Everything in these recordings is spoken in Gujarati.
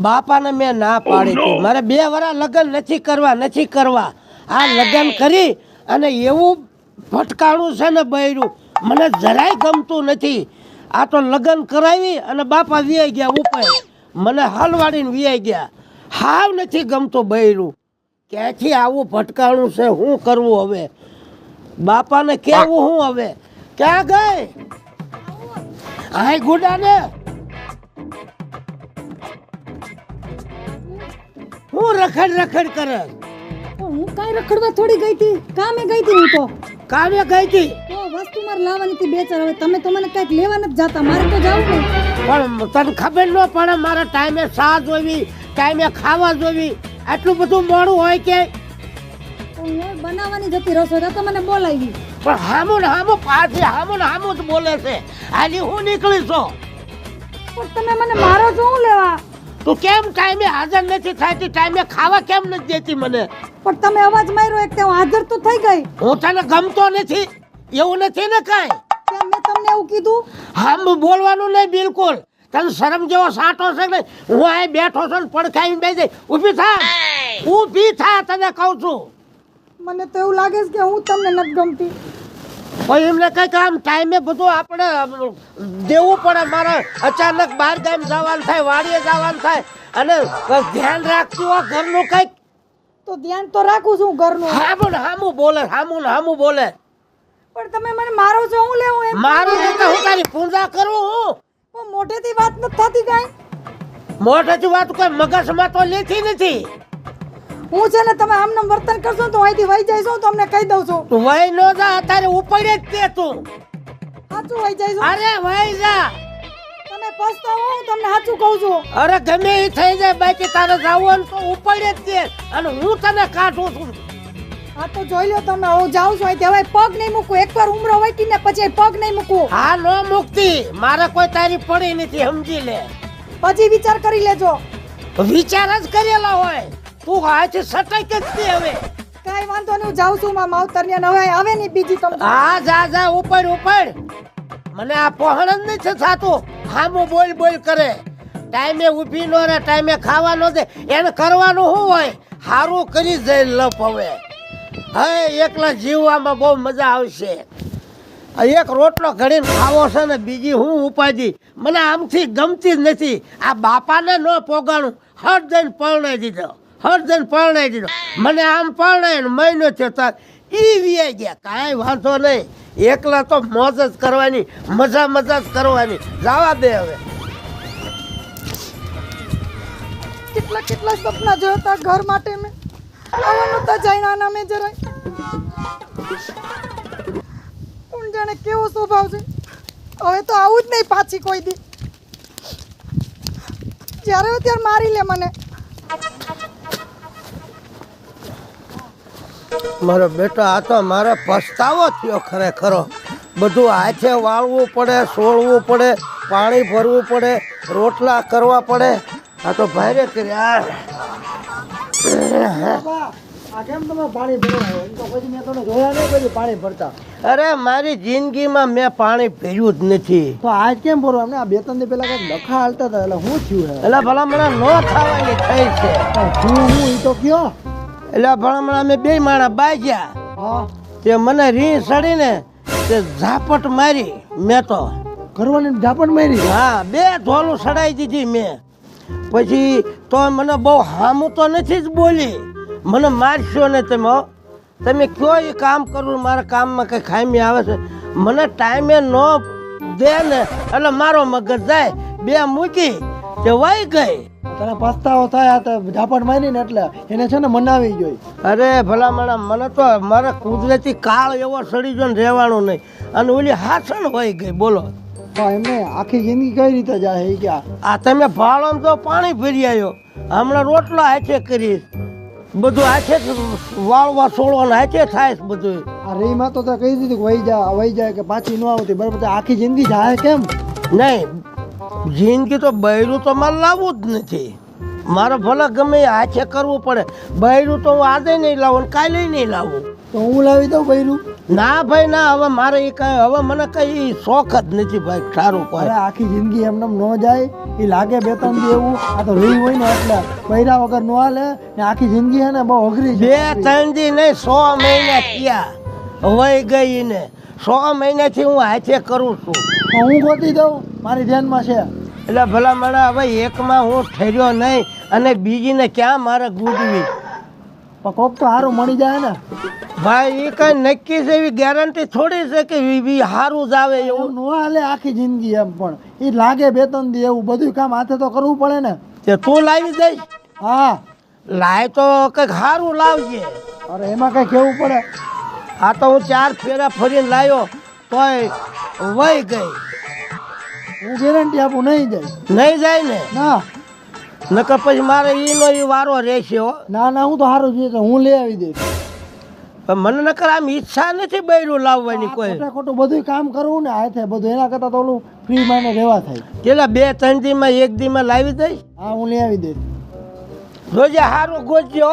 બાપાને મેં ના પાડી હતી. મારે બે વરા લગ્ન નથી કરવા નથી કરવા. આ લગ્ન કરી અને એવું ફટકાણું છે ને બૈરું મને જરાય ગમતું નથી. આ તો લગ્ન કરાવી અને બાપા વ્યાઈ ગયા ઉપર. મને હલવાડીને વ્યાઈ ગયા. હાવ નથી ગમતું બૈરું. ક્યાંથી આવું ફટકાણું છે? શું કરવું હવે? બાપાને કેવું હું હવે? ક્યાં ગઈ? હાય ગુડાને. હું રખડ રખડ કરે. હું કાંઈ રખડવા થોડી ગઈ હતી? કામે ગઈ હતી હું તો? કામે ગઈ હતી? તો વસ્તુ મારે લાવવાની હતી બે ચાર. હવે તમે તો મને કાંઈક લેવા નથી જાતા. મારે તો જવું ને પણ તને ખબર ન પડે મારે ટાઈમે સા જોવી ટાઈમે ખાવા જોવી આટલું બધું મોડું હોય કે? હું બનાવવાની જતી રસોઈ તો મને બોલાવી. પણ હામું ને હામું પાછી હામું ને હામું જ બોલે છે. આની હું નીકળી છું પણ તમે મને મારો શું લેવા? તું કેમ ટાઈમે હાજર નથી થતી ટાઈમે ખાવા કેમ નથી દેતી મને? પણ તમે અવાજ માર્યો એક હું હાજર તો થઈ ગઈ. હું તને ગમતો નથી. એવું નથી ને કાંઈ? મેં તમને એવું કીધું? હા બોલવાનું નહીં બિલકુલ. તને શરમ જેવો સાંટો છે ને હું અહીં બેઠો છું ને પડખાઈને બેસી ઊભી થા. ઊભી થા તને કહું છું. મને તો એવું લાગે છે કે હું તમને નથી ગમતી. પછી એમને કંઈક આમ ટાઈમે બધું આપણે દેવું પડે. મારે અચાનક બહાર ગામ જવાનું થાય વાડીએ જવાનું થાય. અને ધ્યાન રાખતું હોય ઘરનું કંઈક. તો ધ્યાન તો રાખું છું ઘરનું. હામું ને હામું બોલે હામું ને હામું બોલે. પણ તમે મને મારો છો હું લેવું એમ? મારું તો હું તારી પૂજા કરું હું. પણ મોઢેથી વાત નથી થતી કાઈ. મોઢેથી વાત કોઈ મગજમાં તો લેતી નથી. હું છે ને તમે આમને વર્તન કરશો તો અહીંથી વહી જઈશ હું તમને કહી દઉં છું. તું વહી નો જા અત્યારે ઉપડે જ તે તું. સાચું વહી જઈશ. અરે વહી જા. તમે પસ્તો હું તમને સાચું કહું છું. અરે ગમે એ થઈ જાય બાકી તારે જાવું તો ઉપડે જ તે અને હું તને કાઢું છું. હા તો જોઈ લો તમે હું જાઉં છું અહીંથી. હવે પગ નહીં મૂકું એકવાર ઉમરો વટી ને પછી પગ નહીં મૂકું. હા નો મૂકતી. મારે કોઈ તારી પડી નથી સમજી લે. પછી વિચાર કરી લેજો. વિચાર જ કરેલા હોય. તું હાથી સટાઈ કે તે હવે? કાઈ વાંધો નહીં હું જાઉં છું માં. માવતર ને હવે આવે નહીં બીજી તમને હા જા જા ઉપર ઉપર. મને આ પહોણ જ નહીં છે સાતું હામો બોલ બોલ કરે. ટાઈમે ઊભી નો રહે ટાઈમે ખાવા નો દે. એને કરવાનું શું હોય? સારું કરી જાય લપ હવે. હવે એકલા જીવવામાં બહુ મજા આવશે. એક રોટલો ઘડીને ખાવો છે ને બીજી હું ઉપાધી? મને આમથી ગમતી જ નથી. આ બાપાને ન પોગાણું હટ જઈને પરણાઈ દીધો. હર દઈને દીધો. મને આમ પરણાય ને મહિનો થયો તાર. ઈ વીએ ગયા. કાંઈ વાંધો નહીં. એકલા તો મોજ જ કરવાની, મજા મજા જ કરવાની. જવા દે હવે. કેટલા કેટલા સપના જોયા હતા ઘર માટે મેં? આવવાનું તો જાણ્યા મેં જરાય. કોણ જાણે કેવો સ્વભાવ છે. હવે તો આવું જ નહીં પાછી કોઈ દી. જ્યારે ત્યારે મારી લે મને. મારો બેટો આ તો મારે પસ્તાવો થયો ખરેખરો. બધું હાથે વાળવું પડે સોળવું પડે પાણી ભરવું પડે રોટલા કરવા પડે. આ તો ભાઈ કર્યા. અરે મારી જિંદગીમાં મેં પાણી પીર્યું જ નથી. તો આજ કેમ ભરો? અમને આ બે ત્રણ દી પેલા લખા હાલતા હતા એટલે શું થયું એટલે ભલા ભલામણા નો ખાવાની થઈ છે. હું હું ઈ તો કયો? એટલે ભલામણા અમે બે માણા બાજ્યા. તે મને રી સડીને તે ઝાપટ મારી મેં તો કરવાની ઝાપટ મારી? હા બે ધોલું સડાઈ દીધી મેં. પછી તો મને બહુ હામું તો નથી જ બોલી. મને મારશો ને તમે તમે કયો એ કામ કરવું મારા કામમાં કંઈ ખામી આવે છે? મને ટાઈમે ન દે ને એટલે મારો મગજ જાય. બે મૂકી તે વહી ગઈ તને પસ્તાવો થાય આ તો ઝાપટ મારી ને એટલે એને છે ને મનાવી જોઈ અરે ભલામણા મને તો મારે કુદરતી કાળ એવો સડી ગયો ને રહેવાનું નહીં. અને ઓલી હાસણ વહી ગઈ બોલો. એમને આખી જિંદગી કઈ રીતે જાય ક્યાં? આ તમે ભાળો તો પાણી ફેરી આવ્યો હમણાં રોટલો હાથે કરીશ. બધું હાથે જ વાળવા સોળવાનું હાથે થાય બધું. આ રીમાં તો કહી દીધું કે વહી જા વહી જાય કે પાછી ન આવતી બરાબર આખી જિંદગી જાય કેમ? નહીં જિંદગી તો બૈરું તો મારે લાવવું જ નથી. મારે ભલે ગમે હાથે કરવું પડે. બૈરું તો હું આજે નહીં લાવું કાલે નહીં લાવું. તો હું લાવી દઉં બૈરું? ના ભાઈ ના હવે મારે એ કઈ હવે મને કઈ શોખ જ નથી ભાઈ સારું કોઈ. આખી જિંદગી એમને ન જાય એ લાગે બે ત્રણ દી એવું આ તો રહી હોય ને એટલે બૈરા વગર ન હાલે ને આખી જિંદગી હે ને બહુ અઘરી બે ત્રણ દી નહીં સો મહિના થયા. વહી ગઈ ને સો મહિનાથી હું હાથે કરું છું. હું ગોતી દઉં? મારી ધ્યાનમાં છે. એટલે ભલા મને હવે એકમાં હું ઠર્યો નહીં અને બીજીને ક્યાં મારે ગુજવી કોક તો સારું મળી જાય ને. ભાઈ એ કઈ નક્કી છે એવી ગેરંટી થોડી છે કે સારું જ આવે એવું ન હાલે આખી જિંદગી એમ પણ. એ લાગે બે ત્રણ દી એવું બધું કામ હાથે તો કરવું પડે ને. તે તું લાવી દઈશ? હા. લાય તો કંઈક સારું લાવજે. અરે એમાં કંઈ કેવું પડે? આ તો હું ચાર ફેરા ફરીને લાવ્યો તોય વહી ગઈ. હું ગેરંટી આપું નહીં જાય. નહીં જાય ને? ના. નકર પછી મારે ઈનો ઈ વારો રહેશે હો. ના ના હું તો સારું જોઈએ તો હું લઈ આવી દઈશ. પણ મને નકર આમ ઈચ્છા નથી બૈરું લાવવાની કોઈ. ખોટું બધું કામ કરવું ને હાથે બધું એના કરતાં તો ઓલું ફ્રી માને રહેવા થાય. પેલા બે ત્રણ દીમાં એક દીમાં લાવી દઈશ? હા હું લઈ આવી દઈશ. રોજે સારું ગોતજો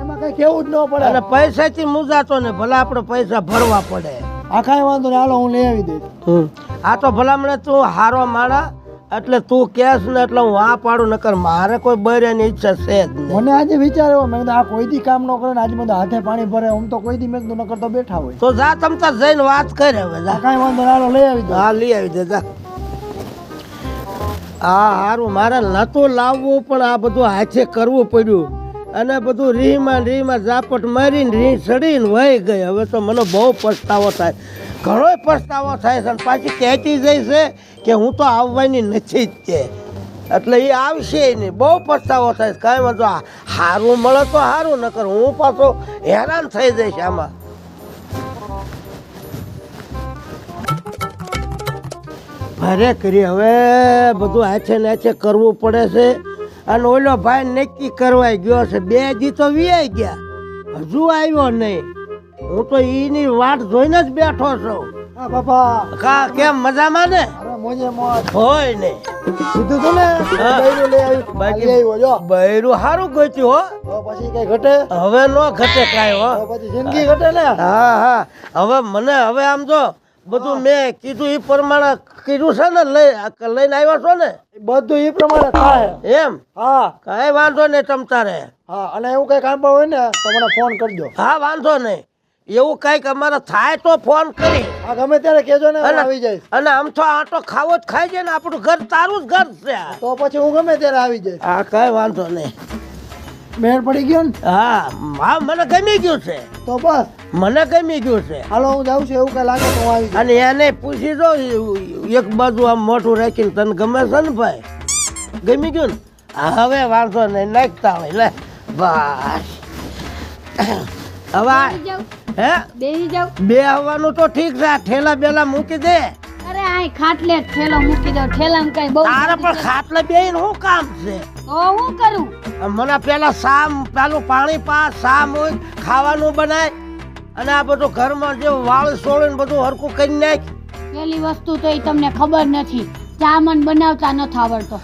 એમાં કઈ કેવું જ ન પડે. અને પૈસાથી મુજાતો ને ભલે આપણે પૈસા ભરવા પડે. આ કાંઈ વાંધો નહીં. હાલો હું લઈ આવી દઈશ. આ તો ભલામણે તું હારો માણા એટલે તું કેસ ને એટલે હું આ પાડું નકર મારે કોઈ બર્યાની ઈચ્છા છે જ નહીં. મને આજે વિચાર એવો મેં આ કોઈ દી કામ ન કરે ને આજે મને હાથે પાણી ભરે હું તો કોઈ દી મેં ન કરતો બેઠા હોય. તો જા તમ તાર જઈને વાત કરે હવે જા. કાંઈ વાંધો હાલો લઈ આવી દે. હા લઈ આવી દે જા. આ હારું મારે નતું લાવવું પણ આ બધું હાથે કરવું પડ્યું. અને બધું રીમાં રીમાં ઝાપટ મારીને રી ચડીને વહી ગઈ. હવે તો મને બહુ પછતાવો થાય. ઘણો પછતાવો થાય છે અને પાછી કહેતી જાય છે કે હું તો આવવાની નથી જ તે એટલે એ આવશે નહીં. બહુ પછતાવો થાય કાંઈ વાંધો સારું મળે તો સારું નકર હું પાછો હેરાન થઈ જઈશ આમાં. ભારે કરી. હવે બધું હાથે ને હાથે કરવું પડે છે. અને ઓલો ભાઈ નક્કી કરવાઈ ગયો છે. બે દી તો વિયાઈ ગયા. હજુ આવ્યો નહીં. હું તો એની વાટ જોઈને જ બેઠો છું. હા બાપા. કા કેમ મજામાં ને? મોજે મોજ. હોય ને. કીધું તું ને? બૈરું લઈ આવી બાકી- આવ્યો જો. બૈરું સારું પછી કઈ ઘટે? હવે નો ઘટે કાંઈ હો. પછી જિંદગી ઘટે ને? હા હા. હવે મને હવે આમ જો બધું મેં કીધું એ પ્રમાણે કીધું છે ને લઈ લઈને આવ્યા છો ને? બધું એ પ્રમાણે થાય. એમ? હા. કઈ વાંધો નહીં તમતારે હા અને એવું કઈ કામ હોય ને તો મને ફોન કરજો. હા વાંધો નહીં. એવું કંઈક અમારે થાય તો ફોન કરી. હા ગમે ત્યારે કેજો ને આવી જઈશ. અને આમ તો આટો ખાવો જ ખાઈ જાય ને આપણું ઘર તારું જ ઘર છે. તો પછી હું ગમે ત્યારે આવી જાય હા કઈ વાંધો નહીં. મેળ પડી ગયો ને? હા હા મને ગમી ગયું છે. તો બસ. મને ગમી ગયું છે. હાલો હું જાઉં છું એવું કઈ લાગે તો આવી અને એને પૂછી દો એક બાજુ આમ મોટું રાખીને તને ગમે છે ને ભાઈ? ગમી ગયું ને? હવે વાંધો નહીં નાખતા હોય લે. બસ. હવે હે? બેસી જાઉં. બે આવવાનું તો ઠીક છે ઠેલા બેલા મૂકી દે. અરે આ ખાટલે ઠેલો મૂકી દો. ઠેલામાં કઈ બહુ તારે પણ ખાટલે બેહીને શું કામ છે? તો હું કરું? મને પેલા સામ પેલું પાણી પા સામ હોય ખાવાનું બનાય અને આ બધું ઘરમાં જે વાળ સોળે બધું હરકું કરી નાખ. પેલી વસ્તુ તો એ તમને ખબર નથી. ચામન બનાવતા નથી આવડતો.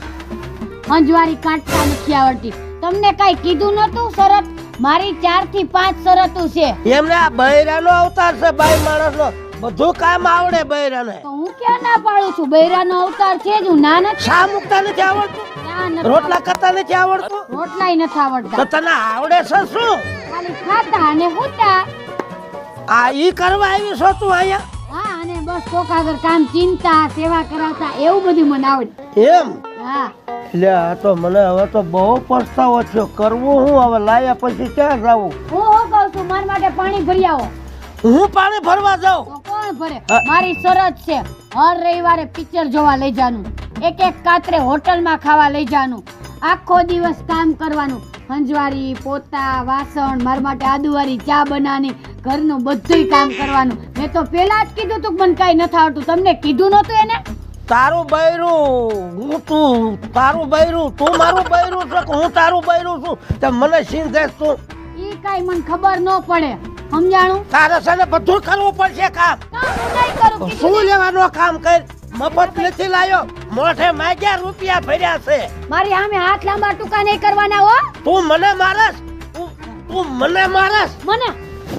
અંજવારી કાઢતા નથી આવડતી. તમને કઈ કીધું નતું શરત? મારી ચારથી પાંચ શરતો છે. એમને આ બૈરાનો અવતાર છે બાઈ માણસનો. બધું કામ આવડે બૈરાને. તો હું ક્યાં ના પાડું છું? બૈરાનો અવતાર છે જ હું ના નથી શા મુકતા નથી આવડતું? રોટલા કરતા નથી આવડતું? રોટલાય નથી તો આવડતા તને આવડે છે શું? ખાલી ખાતા અને હોતા. આ ઈ કરવા આવી છો તું અહીંયા? હા અને બસ ચોકાગર કામ ચિંતા સેવા કરાવતા એવું બધું મને આવડે. એમ? હા. એટલે આ તો મને હવે તો બહુ પસ્તાવો થયો. કરવું હું હવે? લાયા પછી ક્યાં જાવું? હું હું કહું છું મારા માટે પાણી ભરી આવો. હું પાણી ભરવા જાઉં? ભરે. મારી શરત છે. હર રવિવારે પિક્ચર જોવા લઈ જવાનું એક એક કાતરે હોટલમાં ખાવા લઈ જવાનું આખો દિવસ કામ કરવાનું. હંજવારી પોતા વાસણ મારા માટે આદુવારી ચા બનાવવાની ઘરનું બધું કામ કરવાનું. મેં તો પેલા જ કીધું તું મને કાંઈ નથી આવડતું. તમને કીધું નતું એને? તારું બૈરું હું તું તારું બૈરું તું મારું બૈરું છે હું તારું બૈરું છું? તે મને સિંધે તું ઈ કાંઈ મને ખબર ન પડે. સમજાણું? તારે છે બધું કરવું પડશે કામ. શું લેવાનો કામ કર? મફત નથી લાયો. મોઢે માગ્યા રૂપિયા ભર્યા છે. મારી સામે હાથ લાંબા ટૂંકા નહીં કરવાના હો. તું મને મારસ? તું તું મને મારસ? મને?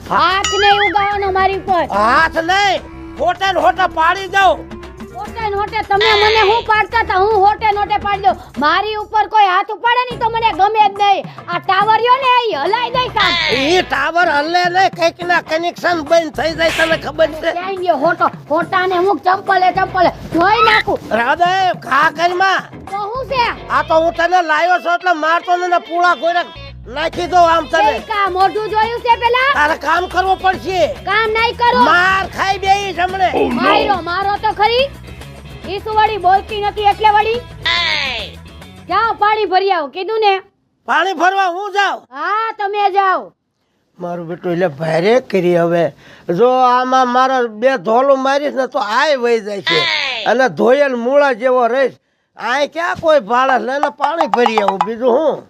હાથ નહીં ઉગાવાનો મારી ઉપર. હાથ નહીં. હોટેલ ને પાડી દઉં. હોટે નોટે તમે મને હું પાડતા હતા? હું હોટે નોટે પાડી દઉં. મારી ઉપર કોઈ હાથ ઉપાડે નહીં તો મને ગમે જ નહીં. આ ટાવરિયો ને એ હલાઈ દઈ કામ. એ ટાવર હલે ને કંઈક ના કનેક્શન બંધ થઈ જાય તને ખબર છે? ક્યાં ગયો હોટો? હોટાને હું ચંપલે ચંપલે જોઈ નાખું. રાધે ખા કરીમાં તો હું છે? આ તો હું તને લાવ્યો છું એટલે મારતો ને પૂળા ગોળે નાખી દો આમ તને. કા મોઢું જોયું છે પેલા? તારે કામ કરવું પડશે. કામ નહીં કરો. માર ખાઈ બે જમણે મારો મારો તો ખરી. ઈસુ વળી બોલતી નથી એટલે વળી? જાઓ પાણી ભરી આવો કીધું ને. પાણી ભરવા હું જાઉં? હા તમે જાઓ. મારું બેટું એટલે ભારે કરી હવે. જો આમાં મારા બે ધોલું મારીશ ને તો આય વહી જાય છે. અને ધોયેલ મૂળા જેવો રહીશ. આય ક્યાં કોઈ ભાડે લઈને પાણી ભરી આવું બીજું હું?